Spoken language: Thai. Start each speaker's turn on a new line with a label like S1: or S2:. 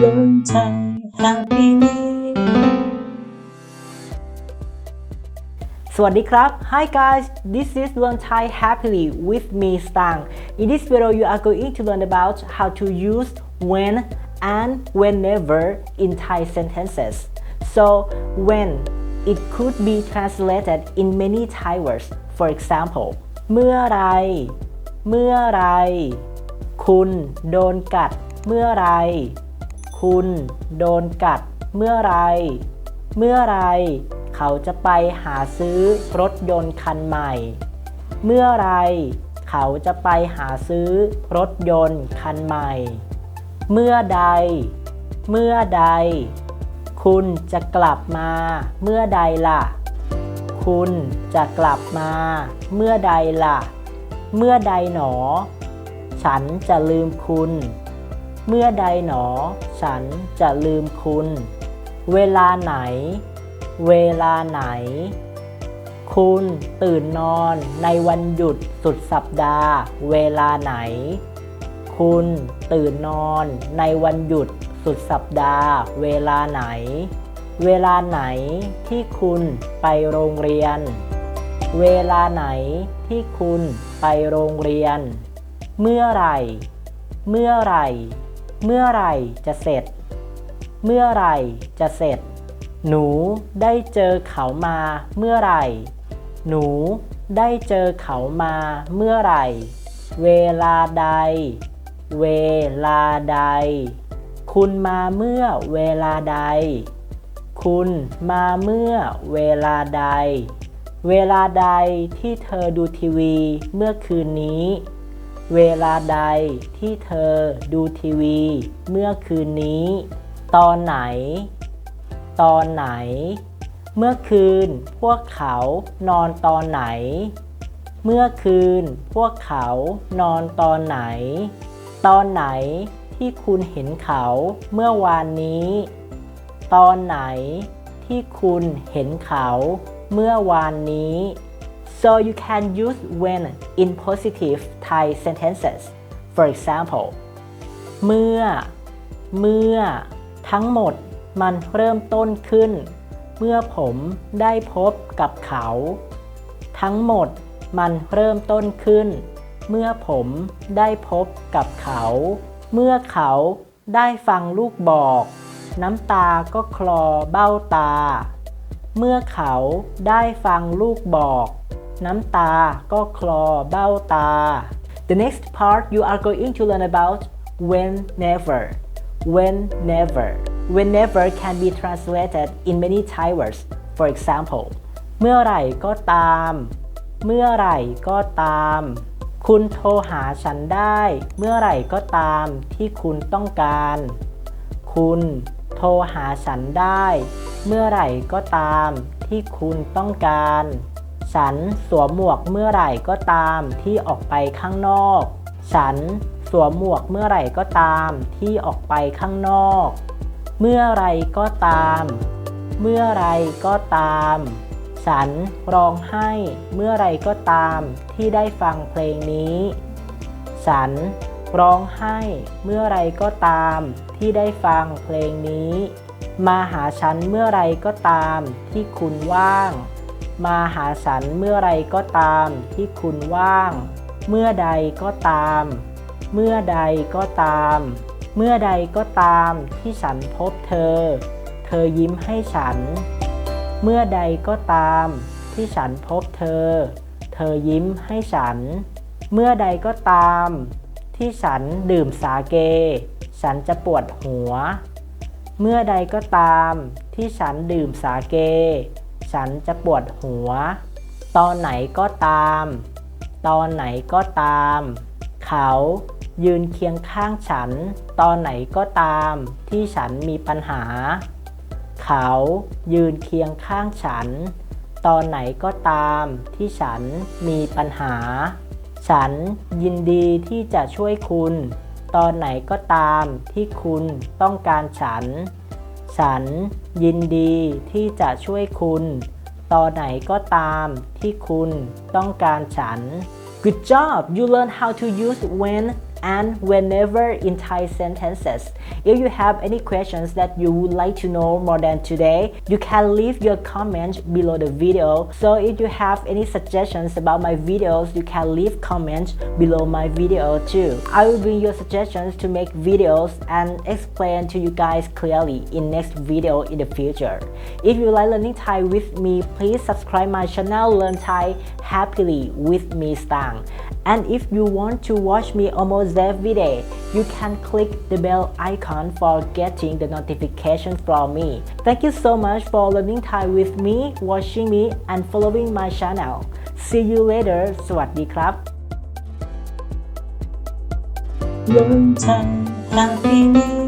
S1: Learn Thai happily
S2: สวัสดีครับ Hi guys this is Learn Thai Happily with me Stang In this video you are going to learn about how to use when and whenever in Thai sentences So when it could be translated in many Thai words for example เมื่อไร เมื่อไร คุณโดนกัด เมื่อไร คุณโดนกัดเมื่อไร เมื่อไร เขาจะไปหาซื้อรถยนต์คันใหม่ เมื่อไร เขาจะไปหาซื้อรถยนต์คันใหม่ เมื่อใด เมื่อใด คุณจะกลับมาเมื่อใดล่ะ คุณจะกลับมาเมื่อใดล่ะ เมื่อใดหนอ ฉันจะลืมคุณ เมื่อใดหนอ ฉันจะลืมคุณ เวลาไหน เวลาไหน คุณตื่นนอนในวันหยุดสุดสัปดาห์ เวลาไหน คุณตื่นนอนในวันหยุดสุดสัปดาห์ เวลาไหน เวลาไหนที่คุณไปโรงเรียน เวลาไหนที่คุณไปโรงเรียน เมื่อไหร่ เมื่อไหร่ เมื่อไหร่จะเสร็จ เมื่อไหร่จะเสร็จ หนูได้เจอเขามาเมื่อไหร่ หนูได้เจอเขามาเมื่อไหร่ เวลาใด เวลาใด คุณมาเมื่อเวลาใด คุณมาเมื่อเวลาใด เวลาใดที่เธอดูทีวีเมื่อคืนนี้ เวลาใดที่เธอดูทีวี เมื่อคืนนี้ ตอนไหน ตอนไหน เมื่อคืนพวกเขานอนตอนไหน เมื่อคืนพวกเขานอนตอนไหน ตอนไหนที่คุณเห็นเขาเมื่อวานนี้ ตอนไหนที่คุณเห็นเขาเมื่อวานนี้ so you can use when in positive Thai sentences for example เมื่อ เมื่อ ทั้งหมดมันเริ่มต้นขึ้น เมื่อผมได้พบกับเขา ทั้งหมดมันเริ่มต้นขึ้น เมื่อผมได้พบกับเขา เมื่อเขาได้ฟังลูกบอก น้ำตาก็คลอเบ้าตา เมื่อเขาได้ฟังลูกบอก น้ำตา ก็คลอ เบ้าตา The next part you are going to learn about whenever whenever whenever can be translated in many Thai words for example เมื่อไหร่ก็ตาม เมื่อไหร่ก็ตาม คุณโทรหาฉันได้ เมื่อไหร่ก็ตามที่คุณต้องการ คุณโทรหาฉันได้ เมื่อไหร่ก็ตามที่คุณต้องการ ฉันสวมหมวกเมื่อไหร่ก็ตามที่ออกไปข้างนอก ฉันสวมหมวกเมื่อไหร่ก็ตามที่ออกไปข้างนอก เมื่อไรก็ตาม เมื่อไรก็ตาม ฉันร้องไห้เมื่อไรก็ตามที่ได้ฟังเพลงนี้ ฉันร้องไห้เมื่อไรก็ตามที่ได้ฟังเพลงนี้ มาหาฉันเมื่อไรก็ตามที่คุณว่าง มาหาฉันเมื่อไรก็ตามที่คุณว่าง เมื่อใดก็ตาม เมื่อใดก็ตาม เมื่อใดก็ตามที่ฉันพบเธอ เธอยิ้มให้ฉัน เมื่อใดก็ตามที่ฉันพบเธอ เธอยิ้มให้ฉัน เมื่อใดก็ตาม ที่ฉันดื่มสาเก ฉันจะปวดหัว เมื่อใดก็ตามที่ฉันดื่มสาเก ฉันจะปวดหัว ตอนไหนก็ตาม ตอนไหนก็ตาม เขายืนเคียงข้างฉัน ตอนไหนก็ตามที่ฉันมีปัญหา เขายืนเคียงข้างฉัน ตอนไหนก็ตามที่ฉันมีปัญหา ฉันยินดีที่จะช่วยคุณ ตอนไหนก็ตามที่คุณต้องการฉัน ฉันยินดีที่จะช่วยคุณ ตอนไหนก็ตามที่คุณต้องการฉัน Good job you learn how to use when and whenever in Thai sentences. If you have any questions that you would like to know more than today, you can leave your comment below the video. So if you have any suggestions about my videos, you can leave comments below my video too. I will bring your suggestions to make videos and explain to you guys clearly in next video in the future. If you like learning Thai with me, please subscribe my channel Learn Thai Happily with me Stang. And if you want to watch me almost every day, you can click the bell icon for getting the notification from me. Thank you so much for learning Thai with me, watching me, and following my channel. See you later. สวัสดีครับ
S1: Learn Thai happily